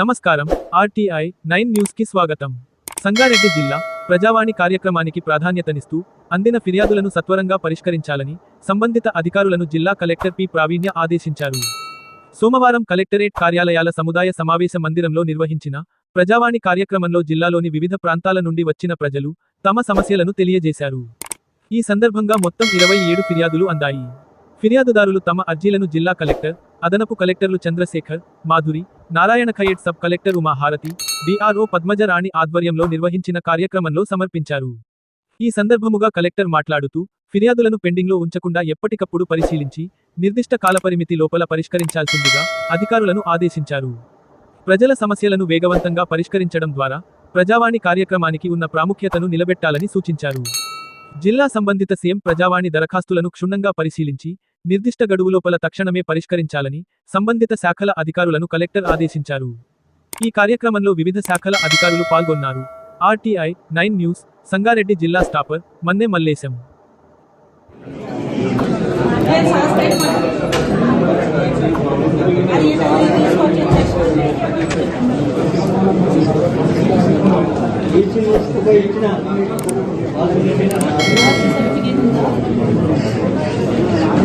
నమస్కారం. RTI nine న్యూస్కి స్వాగతం. సంగారెడ్డి జిల్లా ప్రజావాణి కార్యక్రమానికి ప్రాధాన్యతనిస్తూ అందిన ఫిర్యాదులను సత్వరంగా పరిష్కరించాలని సంబంధిత అధికారులను జిల్లా కలెక్టర్ పి. ప్రావీణ్య ఆదేశించారు. సోమవారం కలెక్టరేట్ కార్యాలయాల సముదాయ సమావేశ మందిరంలో నిర్వహించిన ప్రజావాణి కార్యక్రమంలో జిల్లాలోని వివిధ ప్రాంతాల నుండి వచ్చిన ప్రజలు తమ సమస్యలను తెలియజేశారు. ఈ సందర్భంగా మొత్తం ఇరవై ఏడు ఫిర్యాదులు అందాయి. ఫిర్యాదుదారులు తమ అర్జీలను జిల్లా కలెక్టర్ అదనపు కలెక్టర్లు Chandrashekar Madhuri Narayana Khayed sub collector Umaharathi DRO Padmajarani ఆధ్వర్యంలో నిర్వహించిన కార్యక్రమంలో సమర్పించారు. ఈ సందర్భముగా కలెక్టర్ మాట్లాడుతూ ఫిర్యాదులను పెండింగ్లో ఉంచకుండా ఎప్పటికప్పుడు పరిశీలించి నిర్దిష్ట కాలపరిమితి లోపల పరిష్కరించాల్సిందిగా అధికారులను ఆదేశించారు. ప్రజల సమస్యలను వేగవంతంగా పరిష్కరించడం ద్వారా ప్రజావాణి కార్యక్రమానికి ఉన్న ప్రాముఖ్యతను నిలబెట్టాలని సూచించారు. జిల్లా సంబంధిత సీఎం ప్రజావాణి దరఖాస్తులను క్షుణ్ణంగా పరిశీలించి నిర్దిష్ట గడువులోపల తక్షణమే పరిష్కరించాలని సంబంధిత శాఖల అధికారులను కలెక్టర్ ఆదేశించారు. ఈ కార్యక్రమంలో వివిధ శాఖల అధికారులు పాల్గొన్నారు. ఆర్టీఐ నైన్ న్యూస్ సంగారెడ్డి జిల్లా స్టాపర్ మన్నె మల్లేశం. ఇచ్చిన